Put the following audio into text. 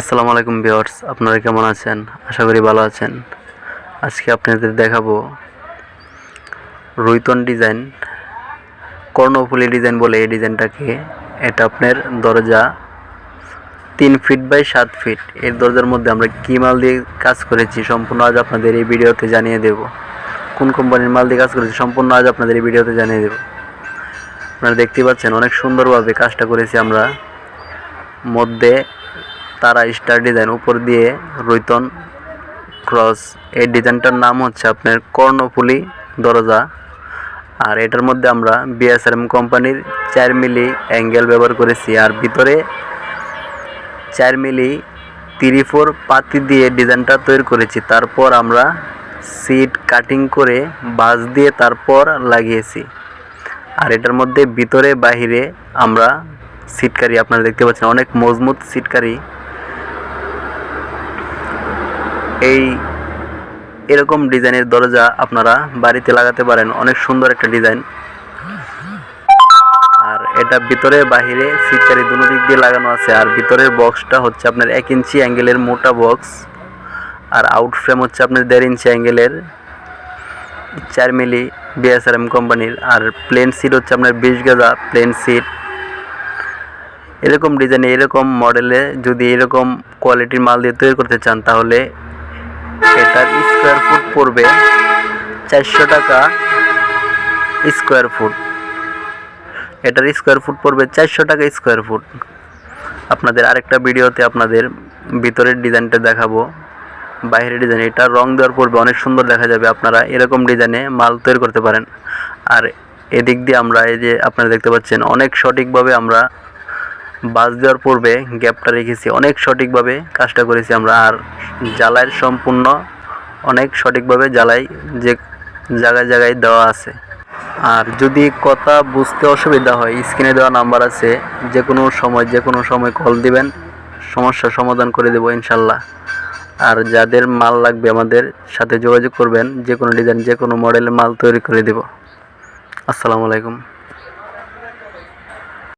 আসসালামু আলাইকুম ভিউয়ার্স, আপনারা কেমন আছেন? আশা করি ভালো আছেন। আজকে আপনাদের দেখাবো রুইতন ডিজাইন, কর্ণফুলি ডিজাইন বলে এই ডিজাইনটাকে। এটা আপনার দরজা তিন ফিট বাই সাত ফিট। এর দরজার মধ্যে আমরা কী মাল দিয়ে কাজ করেছি সম্পূর্ণ আজ আপনাদের এই ভিডিওতে জানিয়ে দেব। কোন কোম্পানির মাল দিয়ে কাজ করেছি সম্পূর্ণ আজ আপনাদের এই ভিডিওতে জানিয়ে দেব। আপনারা দেখতে পাচ্ছেন অনেক সুন্দরভাবে কাজটা করেছি আমরা। মধ্যে তারা স্টার ডিজাইন উপর দিয়ে রৈতন ক্রস। এই ডিজাইনটার নাম হচ্ছে আপনার কর্ণফুলি দরজা। আর এটার মধ্যে আমরা বিএসআরএম কোম্পানির চার মিলি অ্যাঙ্গেল ব্যবহার করেছি। আর ভিতরে চার মিলি তিরি ফোর পাতি দিয়ে ডিজাইনটা তৈরি করেছি। তারপর আমরা সিট কাটিং করে বাস দিয়ে তারপর লাগিয়েছি। আর এটার মধ্যে ভিতরে বাহিরে আমরা সিটকারি আপনারা দেখতে পাচ্ছেন অনেক মজবুত সিটকারি এই এরকম ডিজাইনের দরজা আপনারা বাড়িতে লাগাতে পারেন। অনেক সুন্দর একটা ডিজাইন। আর এটা ভিতরে বাহিরে সিটকারি দুনো দিক দিয়ে লাগানো আছে। আর ভিতরের বক্সটা হচ্ছে আপনার এক ইঞ্চি অ্যাঙ্গেলের মোটা বক্স। আর আউট ফ্রেম হচ্ছে আপনার দেড় ইঞ্চি অ্যাঙ্গেলের চার মিলি বিএসআরএম কোম্পানির। আর প্লেন সিট হচ্ছে আপনার বিশ গাদা প্লেন সিট। এরকম ডিজাইনে এরকম মডেলে যদি এরকম কোয়ালিটির মাল দিয়ে তৈরি করতে চান, তাহলে এটার স্কোয়ার ফুট পড়বে চারশো টাকা স্কোয়ার ফুট এটার স্কোয়ার ফুট পড়বে চারশো টাকা স্কোয়ার ফুট আপনাদের আরেকটা ভিডিওতে আপনাদের ভিতরের ডিজাইনটা দেখাবো, বাইরের ডিজাইন এটা রং দেওয়ার পড়বে অনেক সুন্দর দেখা যাবে আপনারা, এরকম ডিজাইনে মাল তৈরি করতে পারেন। আর এদিক দিয়ে আমরা এই যে আপনারা দেখতে পাচ্ছেন, অনেক সঠিকভাবে আমরা বাস দেওয়ার পূর্বে গ্যাপটা রেখেছি। অনেক সঠিকভাবে কাজটা করেছি আমরা। আর জ্বালাইয়ের সম্পূর্ণ অনেক সঠিকভাবে জ্বালাই যে জায়গায় জায়গায় দেওয়া আছে। আর যদি কথা বুঝতে অসুবিধা হয়, স্ক্রিনে দেওয়া নাম্বার আছে। যে কোনো সময় যে কোনো সময় কল দিবেন। সমস্যার সমাধান করে দেবো ইনশাল্লাহ। আর যাদের মাল লাগবে আমাদের সাথে যোগাযোগ করবেন। যে কোনো ডিজাইন যে কোনো মডেলের মাল তৈরি করে দেব। আসসালামু আলাইকুম।